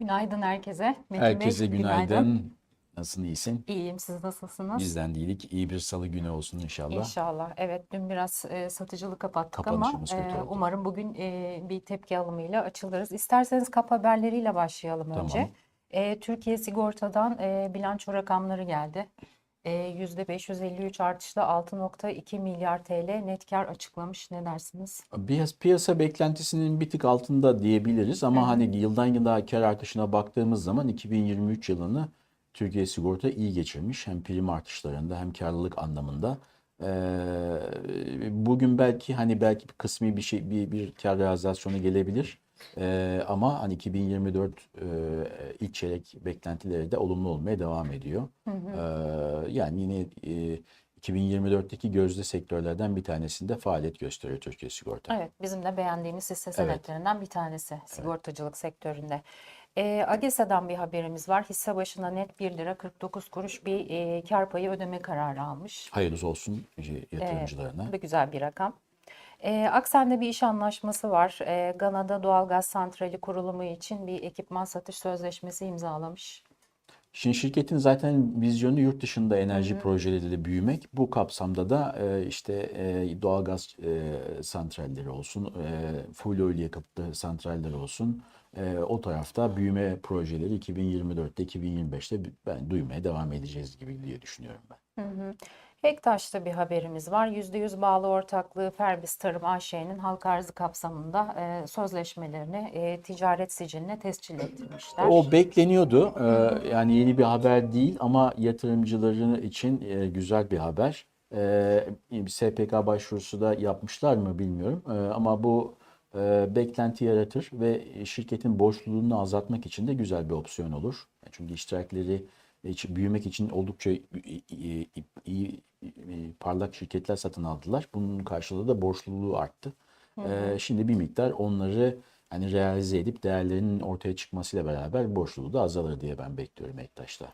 Günaydın herkese. Metin Bey, Herkese günaydın. Nasılsın, iyisin? İyiyim. Siz nasılsınız? Bizden değilik. İyi bir salı günü olsun inşallah. İnşallah. Evet, dün biraz e, satıcılı kapattık ama e, umarım bugün e, bir tepki alımıyla açılırız. İsterseniz kap haberleriyle başlayalım önce. Tamam. E, Türkiye Sigorta'dan e, bilanço rakamları geldi. E, %553 artışla 6.2 milyar TL net kar açıklamış. Ne dersiniz? Piyasa, piyasa beklentisinin bir tık altında diyebiliriz ama hani yıldan yıla kar artışına baktığımız zaman 2023 yılını Türkiye Sigorta iyi geçirmiş. Hem prim artışlarında hem karlılık anlamında. Ee, bugün belki hani belki bir kısmi bir şey bir, bir kar realizasyonu gelebilir. Ee, ama hani 2024 e, ilk çeyrek beklentileri de olumlu olmaya devam ediyor. Ee, yani yine e, 2024'teki gözde sektörlerden bir tanesinde faaliyet gösteriyor Türkiye Sigorta. Evet, bizim de beğendiğimiz hisse Evet. senetlerinden bir tanesi sigortacılık sektöründe. E, AGESA'dan bir haberimiz var. Hisse başına net 1 lira 49 kuruş bir e, kar payı ödeme kararı almış. Hayırlısı olsun yatırımcılarına. Bu da güzel bir rakam. E, Aksen'de bir iş anlaşması var. E, Gana'da doğalgaz santrali kurulumu için bir ekipman satış sözleşmesi imzalamış. Şimdi şirketin zaten vizyonu yurt dışında enerji projeleriyle büyümek. Bu kapsamda da e, işte e, doğalgaz e, santralleri olsun, e, fuel oil yakıtlı santraller olsun. E, o tarafta büyüme projeleri 2024'te, 2025'te ben duymaya devam edeceğiz gibi diye düşünüyorum ben. Hektaş'ta bir haberimiz var. %100 bağlı ortaklığı Ferbis Tarım AŞ'nin halka arzı kapsamında e, sözleşmelerini e, ticaret siciline tescil ettirmişler. O bekleniyordu. Ee, yani yeni bir haber değil ama yatırımcıların için e, güzel bir haber. Bir SPK başvurusu da yapmışlar mı bilmiyorum. Ee, ama bu e, beklenti yaratır ve şirketin borçluluğunu azaltmak için de güzel bir opsiyon olur. Çünkü iştirakleri büyümek için oldukça iyi, parlak şirketler satın aldılar. Bunun karşılığı da borçluluğu arttı. Ee, şimdi bir miktar onları hani realize edip değerlerinin ortaya çıkmasıyla beraber borçluluğu da azalır diye ben bekliyorum Ektaş'ta.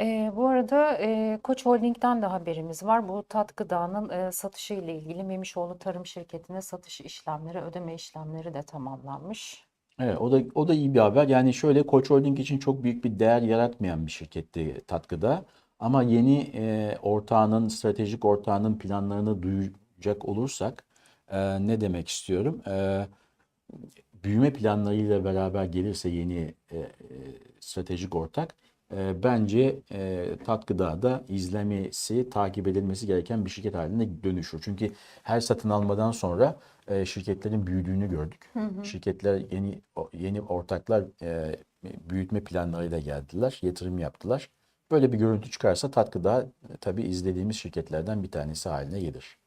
E, bu arada e, Koç Holding'den de haberimiz var. Bu tat gıdanın e, satışı ile ilgili Memişoğlu Tarım Şirketi'ne satış işlemleri, ödeme işlemleri de tamamlanmış. Evet, o da o da iyi bir haber. Yani şöyle Koç Holding için çok büyük bir değer yaratmayan bir şirketti Tatkıda. Ama yeni e, ortağının, stratejik ortağının planlarını duyacak olursak e, ne demek istiyorum? E, büyüme planlarıyla beraber gelirse yeni e, e, stratejik ortak e, bence e, Tat Gıda'da izlemesi, takip edilmesi gereken bir şirket haline dönüşür. Çünkü her satın almadan sonra e, şirketlerin büyüdüğünü gördük. Şirketler yeni yeni ortaklar e, büyütme planlarıyla geldiler, yatırım yaptılar. Böyle bir görüntü çıkarsa Tat Gıda e, tabii izlediğimiz şirketlerden bir tanesi haline gelir.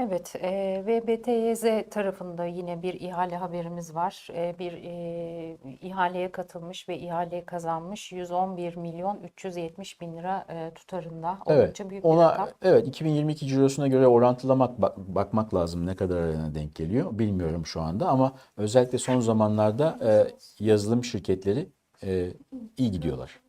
Evet, e, ve BTYZ tarafında yine bir ihale haberimiz var. E, bir e, ihaleye katılmış ve ihaleyi kazanmış 111 milyon 370 bin lira e, tutarında Evet, oldukça büyük bir ona rakam. evet 2022 cirosuna göre orantılamak bak- bakmak lazım ne kadar denk geliyor bilmiyorum şu anda ama özellikle son zamanlarda e, yazılım şirketleri e, iyi gidiyorlar.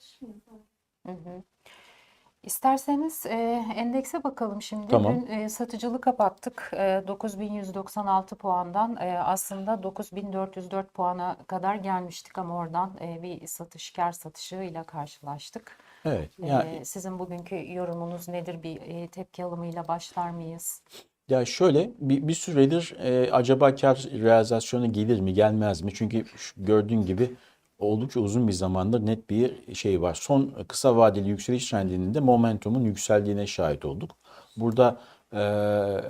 İsterseniz e, endekse bakalım şimdi. Tamam. Dün e, satıcılı kapattık. E, 9196 puandan e, aslında 9404 puana kadar gelmiştik ama oradan e, bir satış kar satışıyla karşılaştık. Evet. E, Yani sizin bugünkü yorumunuz nedir? Bir e, tepki alımıyla başlar mıyız? Ya şöyle bir, bir süredir e, acaba kar realizasyonu gelir mi gelmez mi? Çünkü gördüğün gibi oldukça uzun bir zamandır net bir şey var. Son kısa vadeli yükseliş trendinin de momentumun yükseldiğine şahit olduk. Burada e,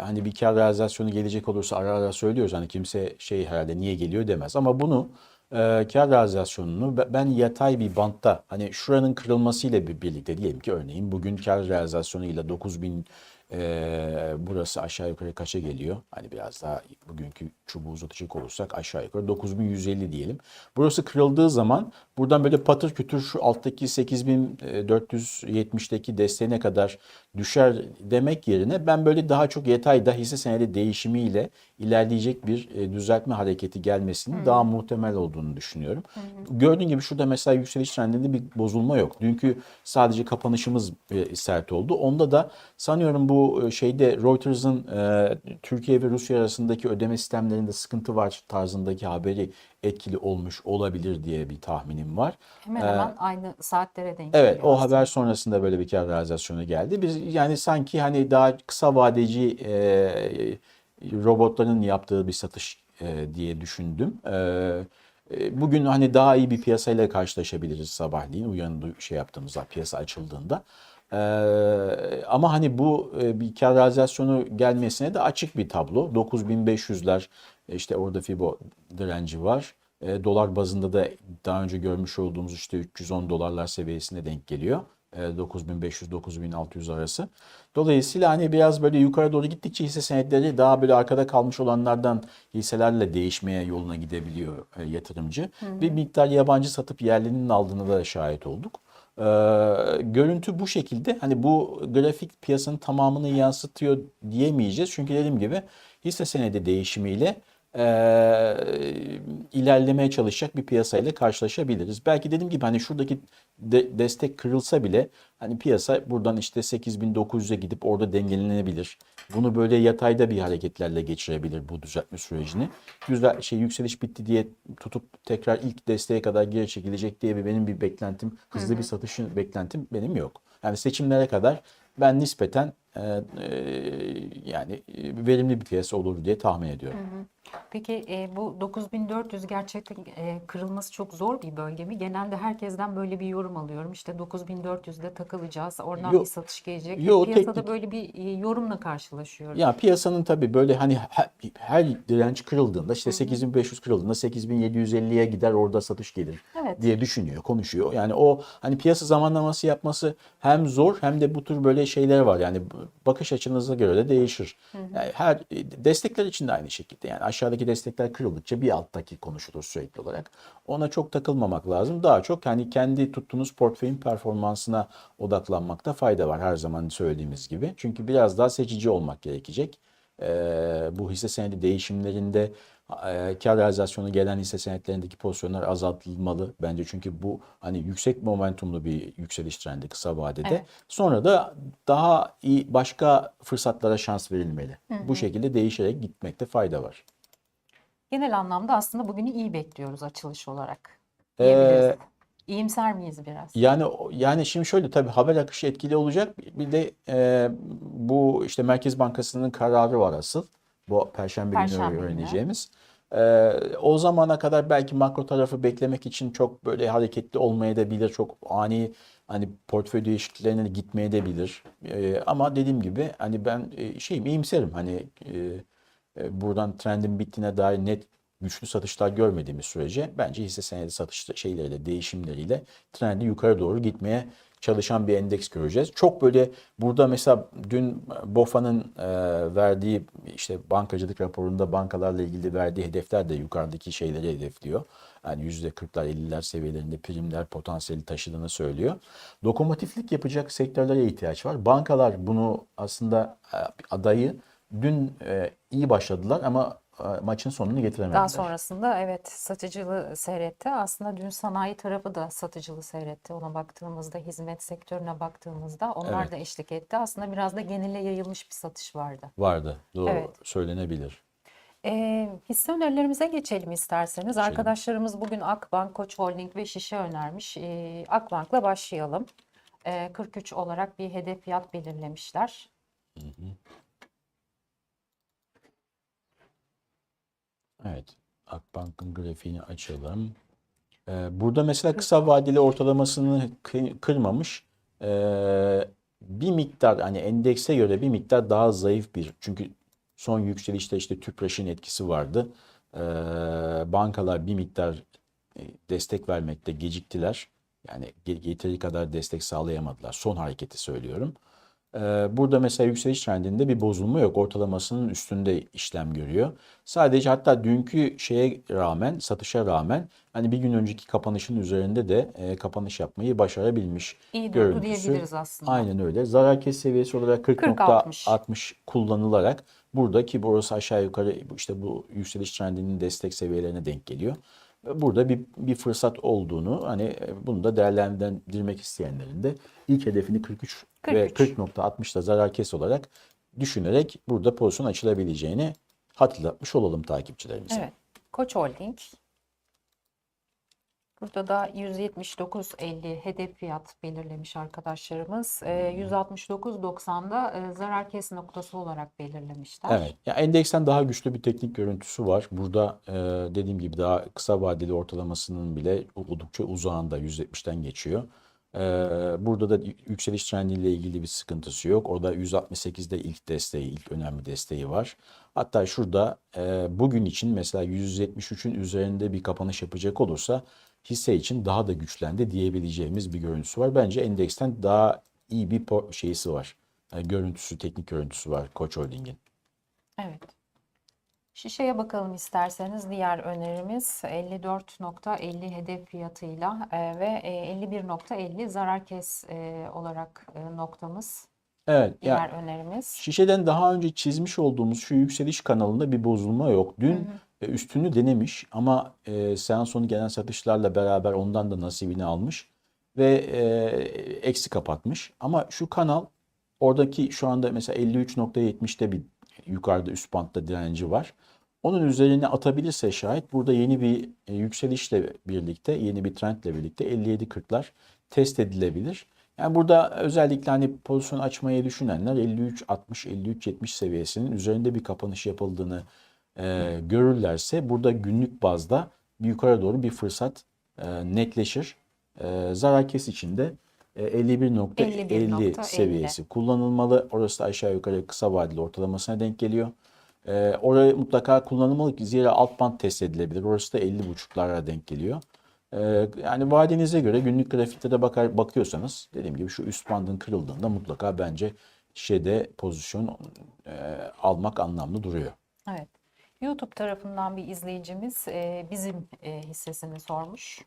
hani bir kar realizasyonu gelecek olursa ara ara söylüyoruz. Hani kimse şey herhalde niye geliyor demez. Ama bunu e, kar realizasyonunu be- ben yatay bir bantta hani şuranın kırılmasıyla bir birlikte diyelim ki örneğin bugün kar realizasyonuyla 9000 ee, burası aşağı yukarı kaça geliyor? Hani biraz daha bugünkü çubuğu uzatacak olursak aşağı yukarı 9150 diyelim. Burası kırıldığı zaman buradan böyle patır kütür şu alttaki 8470'deki desteğine kadar düşer demek yerine ben böyle daha çok yatayda hisse senedi değişimiyle ilerleyecek bir e, düzeltme hareketi gelmesinin daha muhtemel olduğunu düşünüyorum. Gördüğün gibi şurada mesela yükseliş trendinde bir bozulma yok. Dünkü sadece kapanışımız e, sert oldu. Onda da sanıyorum bu bu e, şeyde Reuters'ın e, Türkiye ve Rusya arasındaki ödeme sistemlerinde sıkıntı var tarzındaki haberi etkili olmuş olabilir diye bir tahminim var. Hemen hemen aynı saatlere denk Evet, geliyor o aslında. haber sonrasında böyle bir kar realizasyonu geldi. Biz yani sanki hani daha kısa vadeci e, robotların yaptığı bir satış e, diye düşündüm. E, e, bugün hani daha iyi bir piyasayla karşılaşabiliriz sabahleyin uyandı şey yaptığımızda piyasa açıldığında. E, ama hani bu e, bir kar realizasyonu gelmesine de açık bir tablo. 9500'ler e, işte orada Fibo direnci var. E, dolar bazında da daha önce görmüş olduğumuz işte 310 dolarlar seviyesine denk geliyor. E, 9500-9600 arası. Dolayısıyla hani biraz böyle yukarı doğru gittikçe hisse senetleri daha böyle arkada kalmış olanlardan hisselerle değişmeye yoluna gidebiliyor e, yatırımcı. Bir miktar yabancı satıp yerlinin aldığına da şahit olduk. Ee, görüntü bu şekilde. Hani bu grafik piyasanın tamamını yansıtıyor diyemeyeceğiz. Çünkü dediğim gibi hisse senedi değişimiyle e, ilerlemeye çalışacak bir piyasayla karşılaşabiliriz. Belki dediğim gibi hani şuradaki de- destek kırılsa bile hani piyasa buradan işte 8900'e gidip orada dengelenebilir. Bunu böyle yatayda bir hareketlerle geçirebilir bu düzeltme sürecini. Güzel şey yükseliş bitti diye tutup tekrar ilk desteğe kadar geri çekilecek diye bir benim bir beklentim, hızlı bir satışın beklentim benim yok. Yani seçimlere kadar ben nispeten e, e, yani verimli bir piyasa olur diye tahmin ediyorum. Peki e, bu 9400 gerçekten e, kırılması çok zor bir bölge mi? Genelde herkesten böyle bir yorum alıyorum. İşte 9400'de takılacağız. Oradan Yo- bir satış gelecek. yo, Piyasada teknik- böyle bir e, yorumla karşılaşıyorum. Ya piyasanın tabii böyle hani her, her direnç kırıldığında işte 8500 kırıldığında 8750'ye gider orada satış gelir Evet. diye düşünüyor, konuşuyor. Yani o hani piyasa zamanlaması yapması hem zor hem de bu tür böyle şeyler var. Yani bakış açınıza göre de değişir. Yani her destekler için de aynı şekilde. Yani aşağıdaki destekler kırıldıkça bir alttaki konuşulur sürekli olarak. Ona çok takılmamak lazım. Daha çok hani kendi tuttuğunuz portföyün performansına odaklanmakta fayda var her zaman söylediğimiz gibi. Çünkü biraz daha seçici olmak gerekecek. Ee, bu hisse senedi değişimlerinde e, kar realizasyonu gelen hisse senetlerindeki pozisyonlar azaltılmalı bence çünkü bu hani yüksek momentumlu bir yükseliş trendi kısa vadede. Evet. Sonra da daha iyi başka fırsatlara şans verilmeli. Bu şekilde değişerek gitmekte fayda var. Genel anlamda aslında bugünü iyi bekliyoruz açılış olarak. Ee, Diyebiliriz. İyimser miyiz biraz? Yani yani şimdi şöyle tabii haber akışı etkili olacak. Bir de e, bu işte Merkez Bankası'nın kararı var asıl. Bu Perşembe günü Perşembe günü. öğreneceğimiz. E, o zamana kadar belki makro tarafı beklemek için çok böyle hareketli olmayabilir. Çok ani hani portföy değişikliklerine gitmeyebilir. E, ama dediğim gibi hani ben e, şeyim iyimserim. Hani e, buradan trendin bittiğine dair net güçlü satışlar görmediğimiz sürece bence hisse senedi satış şeyleriyle, değişimleriyle trendi yukarı doğru gitmeye çalışan bir endeks göreceğiz. Çok böyle burada mesela dün BOFA'nın e, verdiği işte bankacılık raporunda bankalarla ilgili verdiği hedefler de yukarıdaki şeyleri hedefliyor. Yani %40'lar 50'ler seviyelerinde primler potansiyeli taşıdığını söylüyor. Lokomotiflik yapacak sektörlere ihtiyaç var. Bankalar bunu aslında e, adayı dün e, iyi başladılar ama e, maçın sonunu getiremediler. Daha sonrasında evet satıcılı seyretti. Aslında dün sanayi tarafı da satıcılı seyretti. Ona baktığımızda hizmet sektörüne baktığımızda onlar Evet. da eşlik etti. Aslında biraz da genele yayılmış bir satış vardı. Vardı. Doğru Evet. söylenebilir. Ee, hisse önerilerimize geçelim isterseniz. Arkadaşlarımız bugün Akbank, Koç Holding ve Şişe önermiş. Ee, Akbank'la başlayalım. Ee, 43 olarak bir hedef fiyat belirlemişler. Evet. Akbank'ın grafiğini açalım. Ee, burada mesela kısa vadeli ortalamasını kı- kırmamış. Ee, bir miktar hani endekse göre bir miktar daha zayıf bir. Çünkü son yükselişte işte TÜPRAŞ'ın etkisi vardı. Ee, bankalar bir miktar e, destek vermekte geciktiler. Yani yeteri kadar destek sağlayamadılar. Son hareketi söylüyorum. Ee, Burada mesela yükseliş trendinde bir bozulma yok. Ortalamasının üstünde işlem görüyor. Sadece hatta dünkü şeye rağmen, satışa rağmen hani bir gün önceki kapanışın üzerinde de e, kapanış yapmayı başarabilmiş İyi durdu diyebiliriz aslında. Aynen öyle. Zarar kes seviyesi olarak 40-60. 40.60 kullanılarak buradaki burası aşağı yukarı işte bu yükseliş trendinin destek seviyelerine denk geliyor. Burada bir bir fırsat olduğunu hani bunu da değerlendirmek isteyenlerin de ilk hedefini 43, ve 43. 40.60'da zarar kes olarak düşünerek burada pozisyon açılabileceğini hatırlatmış olalım takipçilerimize. Evet. Koç Holding. Burada da 179.50 hedef fiyat belirlemiş arkadaşlarımız. Ee, 169.90'da e, zarar kes noktası olarak belirlemişler. Evet. Ya endeksten daha güçlü bir teknik görüntüsü var. Burada e, dediğim gibi daha kısa vadeli ortalamasının bile oldukça uzağında 170'ten geçiyor. E, burada da yükseliş trendiyle ilgili bir sıkıntısı yok. Orada 168'de ilk desteği, ilk önemli desteği var. Hatta şurada e, bugün için mesela 173'ün üzerinde bir kapanış yapacak olursa hisse için daha da güçlendi diyebileceğimiz bir görüntüsü var. Bence endeksten daha iyi bir şeysi var. E, görüntüsü, teknik görüntüsü var Koç Holding'in. Evet. Şişeye bakalım isterseniz. Diğer önerimiz 54.50 hedef fiyatıyla e, ve e, 51.50 zarar kes e, olarak e, noktamız. Evet, Diğer önerimiz. şişeden daha önce çizmiş olduğumuz şu yükseliş kanalında bir bozulma yok. Dün e, üstünü denemiş ama e, seans sonu gelen satışlarla beraber ondan da nasibini almış ve e, eksi kapatmış. Ama şu kanal oradaki şu anda mesela 53.70'te bir yukarıda üst bantta direnci var. Onun üzerine atabilirse şayet burada yeni bir e, yükselişle birlikte, yeni bir trendle birlikte 57.40'lar test edilebilir. Yani burada özellikle hani pozisyon açmayı düşünenler 53.60, 53.70 seviyesinin üzerinde bir kapanış yapıldığını e, görürlerse burada günlük bazda yukarı doğru bir fırsat e, netleşir. E, zarar kes içinde e, 51.50 51.50. seviyesi kullanılmalı. Orası da aşağı yukarı kısa vadeli ortalamasına denk geliyor. E, orayı mutlaka kullanılmalı ki zira alt band test edilebilir. Orası da 50.5'lara denk geliyor. E, yani vadenize göre günlük grafikte de bakar, bakıyorsanız dediğim gibi şu üst bandın kırıldığında mutlaka bence şeyde pozisyon e, almak anlamlı duruyor. Evet. YouTube tarafından bir izleyicimiz e, bizim e, hissesini sormuş.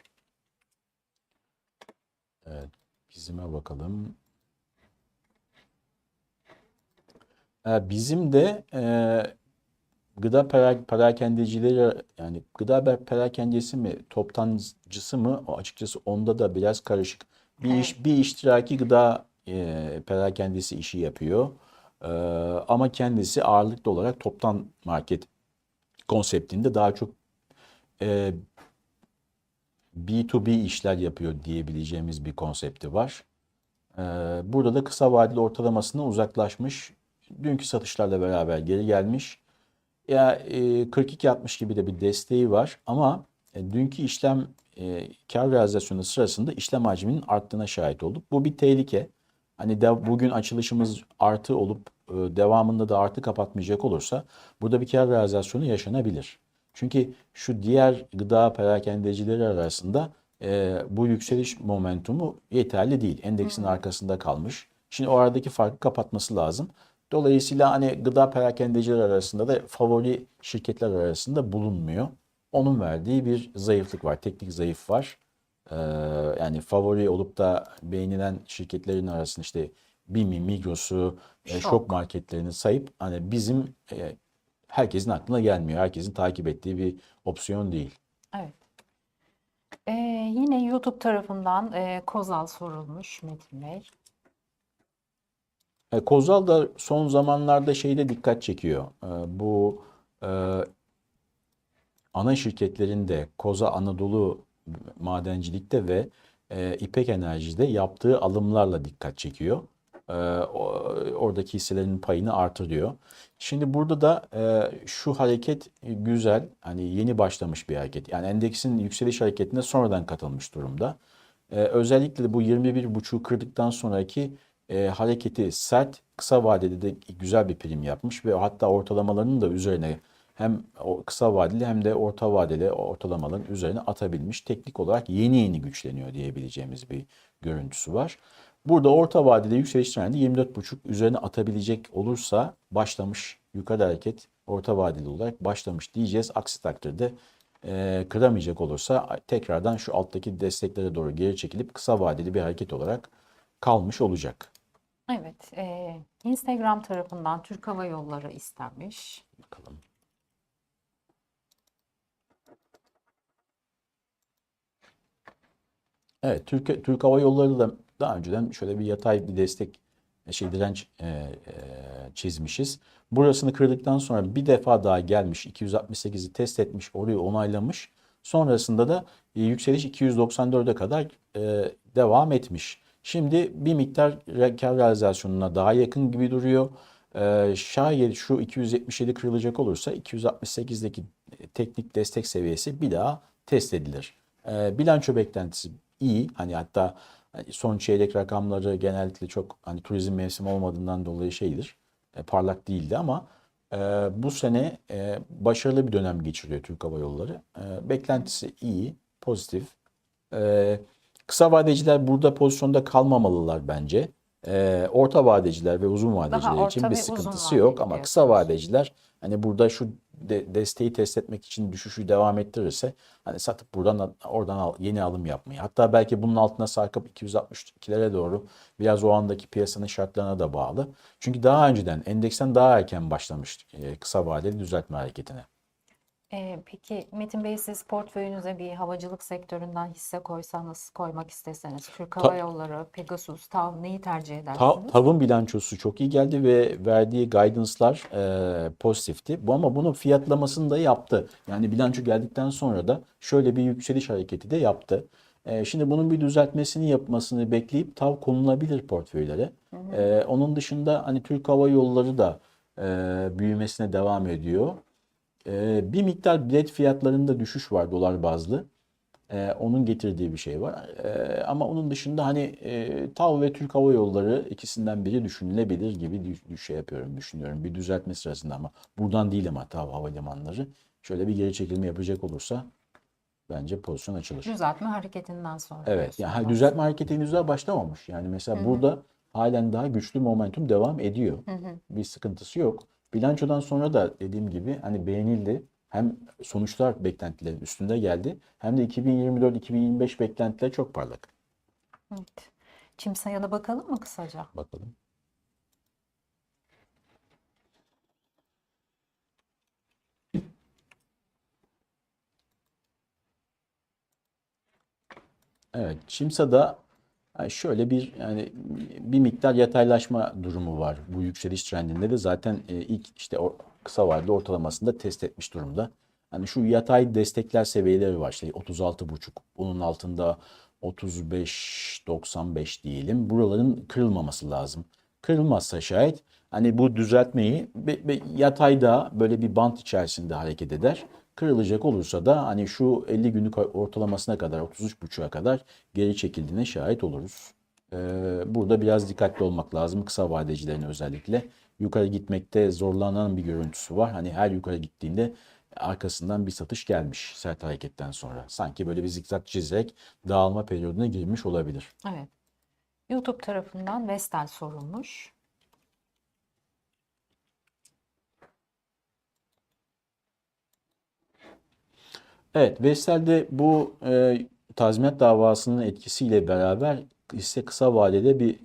Evet, bizime bakalım. Ee, bizim de e, gıda pera- perakendecileri yani gıda pe- perakendesi mi toptancısı mı o açıkçası onda da biraz karışık. Bir iş bir iştiraki gıda e, perakendesi işi yapıyor. Ee, ama kendisi ağırlıklı olarak toptan market konseptinde daha çok e, B2B işler yapıyor diyebileceğimiz bir konsepti var. Ee, Burada da kısa vadeli ortalamasına uzaklaşmış. Dünkü satışlarla beraber geri gelmiş. Ya e, 42.60 gibi de bir desteği var ama e, dünkü işlem e, kar realizasyonu sırasında işlem hacminin arttığına şahit olduk. Bu bir tehlike. Hani de, bugün açılışımız artı olup e, devamında da artı kapatmayacak olursa burada bir kar realizasyonu yaşanabilir. Çünkü şu diğer gıda perakendecileri arasında e, bu yükseliş momentumu yeterli değil. Endeksin arkasında kalmış. Şimdi o aradaki farkı kapatması lazım. Dolayısıyla hani gıda perakendeciler arasında da favori şirketler arasında bulunmuyor. Onun verdiği bir zayıflık var, teknik zayıf var. Ee, yani favori olup da beğenilen şirketlerin arasında işte BİM'i, Migros'u, e, Şok. şok marketlerini sayıp hani bizim e, herkesin aklına gelmiyor. Herkesin takip ettiği bir opsiyon değil. Evet. E, yine YouTube tarafından e, Kozal sorulmuş Metin Bey. E, Kozal da son zamanlarda şeyde dikkat çekiyor. E, bu e, ana şirketlerin de Koza Anadolu Madencilik'te ve e, İpek Enerji'de yaptığı alımlarla dikkat çekiyor. E, oradaki hisselerin payını artırıyor. Şimdi burada da e, şu hareket güzel. Hani yeni başlamış bir hareket. Yani endeksin yükseliş hareketine sonradan katılmış durumda. Ee, özellikle bu 21.5'u kırdıktan sonraki e, hareketi sert, kısa vadede de güzel bir prim yapmış ve hatta ortalamalarının da üzerine hem kısa vadeli hem de orta vadeli ortalamaların üzerine atabilmiş. Teknik olarak yeni yeni güçleniyor diyebileceğimiz bir görüntüsü var. Burada orta vadede yükseliş trendi 24.5 üzerine atabilecek olursa başlamış yukarı hareket orta vadeli olarak başlamış diyeceğiz. Aksi takdirde e, kıramayacak olursa tekrardan şu alttaki desteklere doğru geri çekilip kısa vadeli bir hareket olarak kalmış olacak. Evet. e, Instagram tarafından Türk Hava Yolları istenmiş. Bakalım. Evet, Türk, Türk Hava Yolları da daha önceden şöyle bir yatay bir destek şey direnç e, e, çizmişiz. Burasını kırdıktan sonra bir defa daha gelmiş 268'i test etmiş, orayı onaylamış. Sonrasında da e, yükseliş 294'e kadar e, devam etmiş. Şimdi bir miktar kar realizasyonuna daha yakın gibi duruyor. E, şayet şu 277 kırılacak olursa 268'deki teknik destek seviyesi bir daha test edilir. E, bilanço beklentisi iyi. Hani hatta son çeyrek rakamları genellikle çok hani turizm mevsimi olmadığından dolayı şeydir. e, parlak değildi ama e, bu sene e, başarılı bir dönem geçiriyor Türk Hava Yolları. E, beklentisi iyi, pozitif. E, kısa vadeciler burada pozisyonda kalmamalılar bence. E, orta vadeciler ve uzun vadeciler orta için bir sıkıntısı yok ama kısa vadeciler hani burada şu de- desteği test etmek için düşüşü devam ettirirse hani satıp buradan oradan al- yeni alım yapmayı. Hatta belki bunun altına sarkıp 262'lere doğru biraz o andaki piyasanın şartlarına da bağlı. Çünkü daha önceden endeksten daha erken başlamış e, kısa vadeli düzeltme hareketine. Ee, peki Metin Bey siz portföyünüze bir havacılık sektöründen hisse koysanız, koymak isteseniz Türk Hava Yolları, Pegasus, TAV neyi tercih Ta- edersiniz? TAV'ın bilançosu çok iyi geldi ve verdiği guidance'lar e, pozitifti. Bu ama bunun fiyatlamasını da yaptı. Yani bilanço geldikten sonra da şöyle bir yükseliş hareketi de yaptı. E, şimdi bunun bir düzeltmesini yapmasını bekleyip TAV konulabilir portföylere. E, onun dışında hani Türk Hava Yolları da e, büyümesine devam ediyor. E, bir miktar bilet fiyatlarında düşüş var dolar bazlı. Ee, onun getirdiği bir şey var. Ee, ama onun dışında hani e, TAV ve Türk Hava Yolları ikisinden biri düşünülebilir gibi düş, düş- şey yapıyorum, düşünüyorum. Bir düzeltme sırasında ama buradan değil ama TAV havalimanları şöyle bir geri çekilme yapacak olursa bence pozisyon açılır. Düzeltme hareketinden sonra Evet, yani düzeltme hareketi henüz daha başlamamış. Yani mesela burada halen daha güçlü momentum devam ediyor. Bir sıkıntısı yok. Bilançodan sonra da dediğim gibi hani beğenildi. Hem sonuçlar beklentilerin üstünde geldi hem de 2024-2025 beklentiler çok parlak. Evet. Çimsa'ya da bakalım mı kısaca? Bakalım. Evet, Çimsa'da yani şöyle bir yani bir miktar yataylaşma durumu var bu yükseliş trendinde de zaten e, ilk işte kısa vadeli ortalamasında test etmiş durumda. Hani şu yatay destekler seviyeleri var işte 36,5 bunun altında 35-95 diyelim. Buraların kırılmaması lazım. Kırılmazsa şayet hani bu düzeltmeyi be- be- yatayda böyle bir bant içerisinde hareket eder. Kırılacak olursa da hani şu 50 günlük ortalamasına kadar 33.5'a kadar geri çekildiğine şahit oluruz. Ee, burada biraz dikkatli olmak lazım kısa vadecilerin özellikle. Yukarı gitmekte zorlanan bir görüntüsü var. Hani her yukarı gittiğinde arkasından bir satış gelmiş sert hareketten sonra. Sanki böyle bir zikzak çizerek dağılma periyoduna girmiş olabilir. Evet. YouTube tarafından Vestel sorulmuş. Evet, Vestel'de bu e, tazminat davasının etkisiyle beraber hisse kısa vadede bir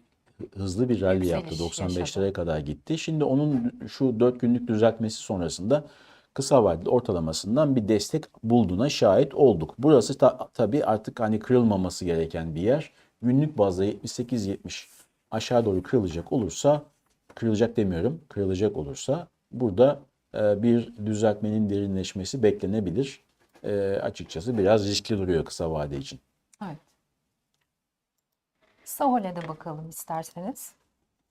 hızlı bir rally yaptı. Yükseliş 95'lere yaşadı. kadar gitti. Şimdi onun şu 4 günlük düzeltmesi sonrasında kısa vadeli ortalamasından bir destek bulduğuna şahit olduk. Burası ta, tabii artık hani kırılmaması gereken bir yer. Günlük bazda 78-70 aşağı doğru kırılacak olursa, kırılacak demiyorum, kırılacak olursa burada e, bir düzeltmenin derinleşmesi beklenebilir. E, açıkçası biraz riskli duruyor kısa vade için. Evet. Sahol'e de bakalım isterseniz.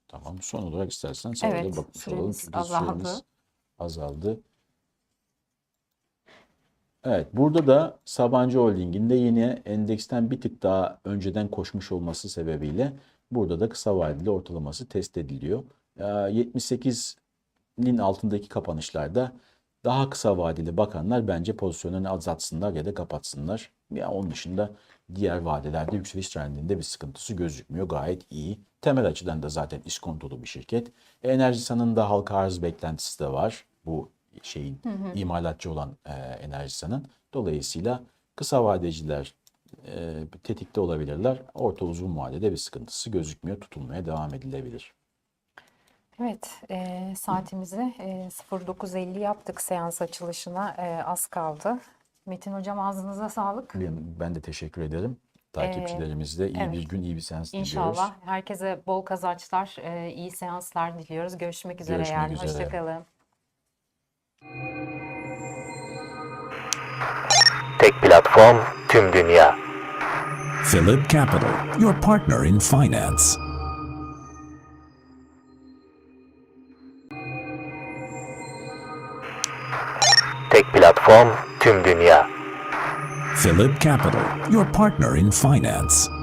Tamam. Son olarak istersen da Evet, bakmış süremiz olalım. Çünkü azaldı. süremiz azaldı. Evet, burada da Sabancı Holding'in de yine endeksten bir tık daha önceden koşmuş olması sebebiyle burada da kısa vadeli ortalaması test ediliyor. Ee, 78'nin altındaki kapanışlarda daha kısa vadeli bakanlar bence pozisyonlarını azaltsınlar ya da kapatsınlar. Ya onun dışında diğer vadelerde yükseliş trendinde bir sıkıntısı gözükmüyor. Gayet iyi. Temel açıdan da zaten iskontolu bir şirket. Enerjisa'nın da halka arz beklentisi de var. Bu şeyin imalatçı olan e, Enerjisa'nın. Dolayısıyla kısa vadeciler e, tetikte olabilirler. Orta uzun vadede bir sıkıntısı gözükmüyor. Tutulmaya devam edilebilir. Evet, e, saatimizi e, 09.50 yaptık seans açılışına. E, az kaldı. Metin Hocam ağzınıza sağlık. Ben, de teşekkür ederim. takipçilerimiz de. İyi evet. bir gün, iyi bir seans diliyoruz. İnşallah. Herkese bol kazançlar, e, iyi seanslar diliyoruz. Görüşmek üzere Görüşmek yani. üzere. Hoşçakalın. Tek platform tüm dünya. Philip Capital, your partner in finance. Platform tüm dünya. Philip Capital, your partner in finance.